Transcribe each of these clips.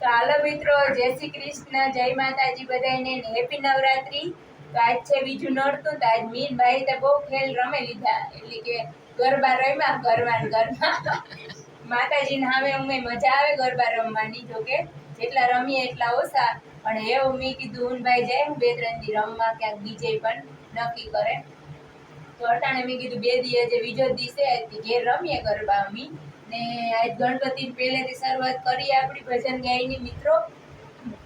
તો હાલો મિત્રો, જય શ્રી કૃષ્ણ, જય માતાજી બધાને હેપી નવરાત્રી. તો આજ છે બીજું નડતું તો આજ મીન ભાઈ તો બહુ ખેલ રમે લીધા. એટલે કે ગરબા રમ્યા ગરબા ગરબા. માતાજીને હવે અમે મજા આવે ગરબા રમવાની જોકે જેટલા રમીએ એટલા ઓછા. પણ એવું મેં કીધું ઉનભાઈ જાય હું બે ત્રણ દી રમવા, ક્યાંક બીજે પણ નક્કી કરે. તો અટાણે મેં કીધું, બે દી જે બીજો દિવસે ઘેર રમીએ ગરબા અમી. ને આજ ગણપતિ પહેલેથી શરૂઆત કરી આપણી ભજન ગાયની મિત્રો.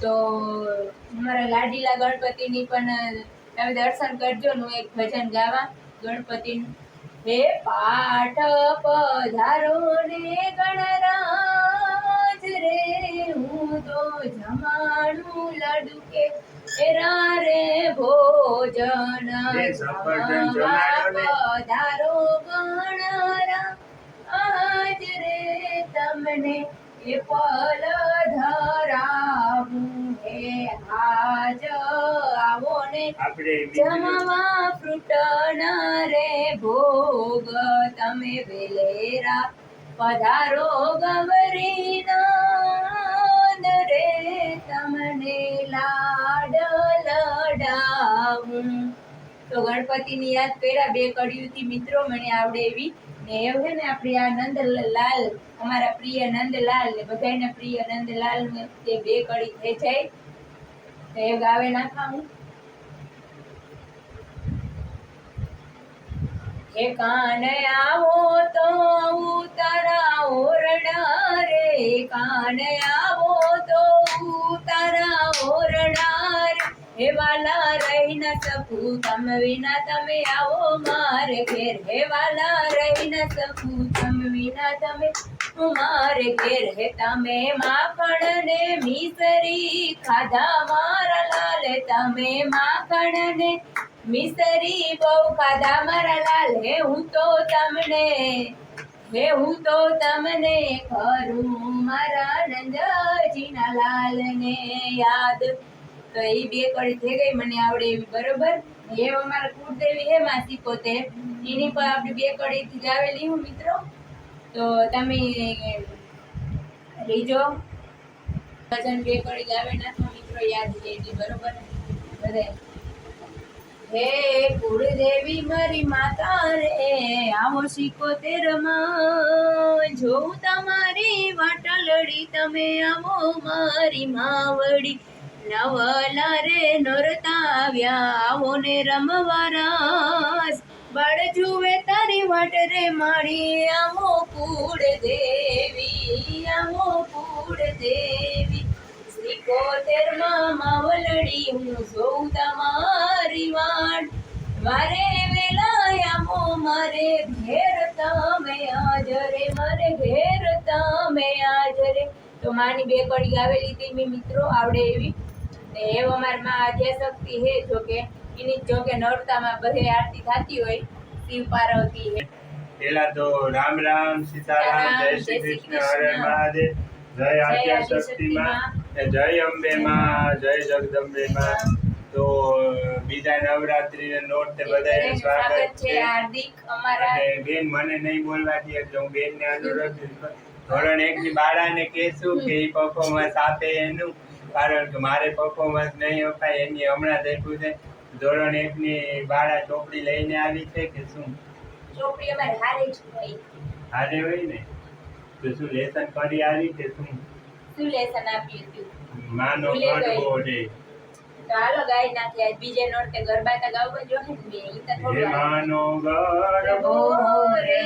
તો અમારા લાડીલા ગણપતિની પણ તમે દર્શન કરજો ને હું એક ભજન ગાવા. ગણપતિ હે પાઠ પધારો ને ગણરાજ રે હું તો જમાડું લડુ કે એરા રે ભોજન પધારો રે તમને એ પલ ધરાવું. હે આજ આવો ને જમવા ફ્રૂટના રે ભોગ. તમે વેલેરા પધારો ગવરીના રે. તમને લાડ લડાવું. તો ગણપતિની યાદ કર્યા બે કડીયુંથી મિત્રો મને આવડે એવી ને એવું છે ને આપણી આ નંદલાલ, અમારા પ્રિય નંદલાલ ને બધાને પ્રિય નંદલાલ તે બે કડી થઈ જાય, તો એ ગાવે નાખા હું હે કાન આવો તો ઉતારા ઓરડા રે કાન આવો હે વાલા રહી ન શકું તમ વિના તમે આવો મારે ઘેર. હે વાલા રહી ન શકું તમ વિના તમે હું મારે ઘેર. હે તમે માખણ ને મિસરી, ખાધા મારા લાલ. તમે માખણ ને મિસરી, બહુ ખાધા મારા લાલ. હે હું તો તમને, હે હું તો તમને કરું મારા નંદજીના લાલને યાદ. તો એ બે કડી થઈ ગઈ, મને આવડે એવી, બરોબર? એ અમારા કુળદેવી હે માસી પોતે. એની પર આપણે બે કડી થી હું, મિત્રો. તો તમે રીજો. ભજન બે કડી ગાવે નાખો મિત્રો યાદ લેજે, બરોબર? બધાય હે કુળદેવી મારી માતા રે, આવો સિકોતેરમાં. જોઉં તમારી વાટલડી, તમે આવો મારી માવડી. નવલા રે નોરતા આવ્યા આવો ને રમવા રાસ. બાળ જુએ તારી વાટ રે મારી, આવો કુળ દેવી, આવો કુળ દેવી. સિકોતેરમાં માવલડી, હું સૌ તમારી વાટ. મારે વેલાયામો મારે ઘેર તમે હાજરે મારે ઘેર તમે હાજરે તો માની બે કડી ગાવેલી હતી મિત્રો, આવડે એવી. ને એવો અમારમાં આદ્યાશક્તિ હે જો કે એની જો કે નવરતામાં બધે આરતી થતી હોય શિવ પાર્વતી હે. પેલા તો રામ રામ સીતારામ જય શ્રી કૃષ્ણ હરે મહાદેવ જય આદ્યશક્તિ માં જય અંબે માં જય જગદંબે માં તો બીજા નવરાત્રી ને નોરતે બધાને સ્વાગત છે. હાર્દિક અમારા. અને બેન મને નહીં બોલવા દે એટલે હું બેન ને અનુરોધ ધોરણ એક ની બાળાને કહેશું કે એ પરફોર્મન્સ આપે એનું. કારણ કે મારે પરફોર્મન્સ નહીં અપાય એની હમણાં દેખું છે. ધોરણ એક ની બાળા ચોપડી લઈને આવી છે કે શું? ચોપડી અમારે હારે જ હોય. હારે હોય ને? તો શું લેસન કરી આવી કે શું? શું લેસન આપ્યું હતું? માનો. ગઢવો રે તો હાલો ગાઈ આજ બીજે નોરતે ગરબા તો ગાવ જો બે. ઈ તો થોડું માનો ગરબો રે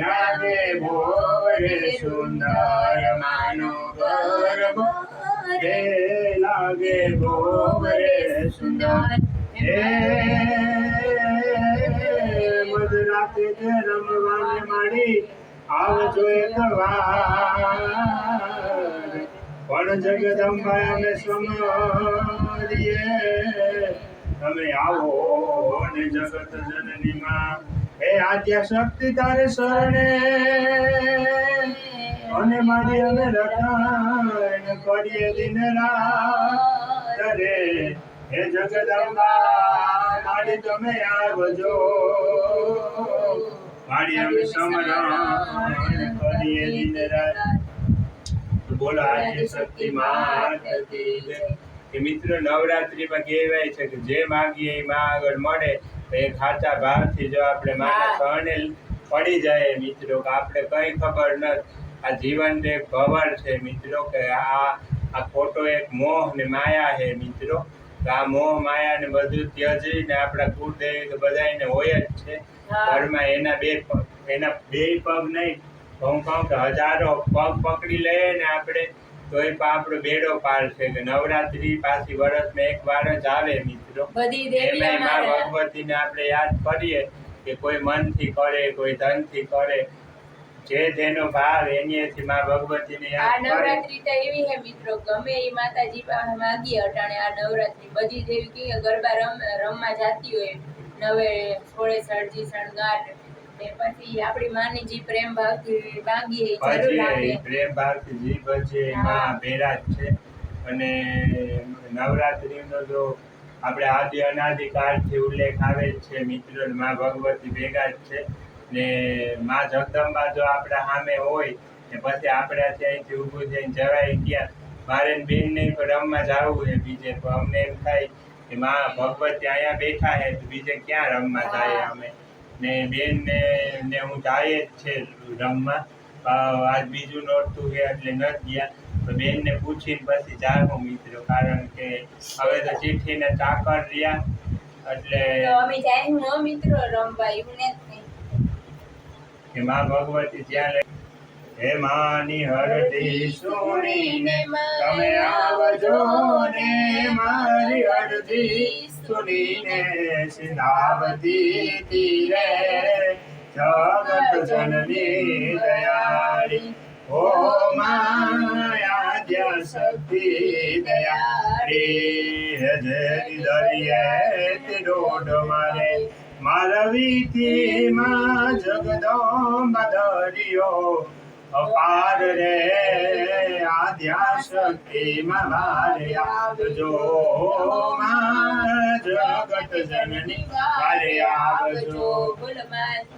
લાગે ભોરે સુંદર માનો ગરબો રે લાગે ભોરે સુંદર. હે મધરાતે તે રમવાને માડી આવજો એક વાર પણ જગદંબા અમે સમારીએ, તમે આવો ને જગત જનની માં હે આદ્યા શક્તિ તારે શરણે. અને મારી અમે રટણ કરીએ દિન રાત. રે હે જગદંબા મારી તમે આવજો. મારી અમે સમરણ કરીએ દિન રાત. બોલો આદિ શક્તિ માત કે મિત્રો નવરાત્રીમાં કહેવાય છે કે જે માગીએ એ માં આગળ મળે. તો એ ખાતા ભાવથી જો આપણે માના. પડી જાય મિત્રો કે આપણે કઈ ખબર ન આ જીવન તો એક ભવર છે મિત્રો કે આ આ ખોટો એક મોહ ને માયા છે મિત્રો. કે આ મોહ માયા ને બધું ત્યજીને આપણા કુળદેવી તો બધાને હોય જ છે. ઘરમાં એના બે પગ એના બે પગ નહીં તો હું કહું કે હજારો પગ પકડી લઈએ ને આપણે એ પણ આપણો બેડો પાર છે કે નવરાત્રી પાછી વર્ષમાં એક વાર જ આવે મિત્રો. બધી દેવીઓ એમાંયમાં ભગવતીને આપણે યાદ કરીએ કે કોઈ મનથી કરે કોઈ ધનથી કરે જે જેનો ભાવ એનીથી માં ભગવતીને આ નવરાત્રી તો એવી હે મિત્રો ગમે એ માતાજી પાસે માગીએ અટાણે આ નવરાત્રી. બધી દેવી કે ગરબા રમ રમવા જાતી હોય. નવે સોળે સળજી શણગાર ને પછી આપણી માની જી પ્રેમ ભાવથી માગીએ જરૂર લાગે પ્રેમ ભાવથી જી છે માં ભેરા છે. અને નવરાત્રીનો જો આપણે આદિ અનાદિ કાળથી ઉલ્લેખ આવે છે મિત્રો માં ભગવતી ભેગા જ છે. ને માં જગદંબા જો આપણા સામે હોય ને પછી આપણે ત્યાંથી ઊભું થઈને જવાય ગયા મારે ને બેનને રમવા જવું છે બીજે તો અમને એમ થાય કે માં ભગવતી અહીંયા બેઠા છે તો બીજે ક્યાં રમવા જાય અમે? ને બેન ને ને હું જાય જ છે રમવા. આજ બીજું નોરતું છે એટલે ન ગયા. તો બેન ને પૂછીને પછી જાણું મિત્રો કારણ કે હવે તો ચિઠ્ઠી ને ચાકર રહ્યા એટલે અમે જાય નો મિત્રો રમવા એવું નથી માં ભગવતી લઈ હે માની હરતી સુણીને તમે આવજો ને મારી હરતી સુનીને સિંધાવતી તીરે જગત જનની દયાળી. ઓ માયા શક્તિ દયાળી. હે જે દરિયે તે ડોઢ મારે જગદંબા દરિયો અપાર રે આદ્યા શક્તિ મારે આવજો જગત જનની મારે આવજો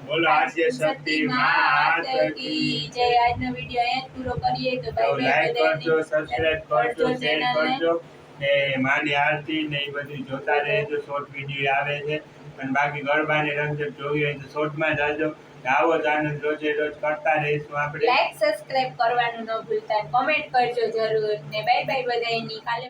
બોલ આદ્ય શક્તિ માત કી જય. આજનો વિડિયો અહીંયા પૂરો કરીએ તો ભાઈ લાઈક કરજો સબસ્ક્રાઇબ કરજો શેર કરજો. ને માની આરતી ને એ બધું જોતા રહેજો. શોર્ટ વિડિયો આવે છે. અને બાકી ગરબાની રમઝટ જોવી હોય તો શોર્ટમાં જાજો આવો જ આનંદ રોજે રોજ કરતા રહીશું આપણે. લાઈક સબસ્ક્રાઇબ કરવાનું ન ભૂલતા. કોમેન્ટ કરજો જરૂર. ને બાય બાય બધાની કાલે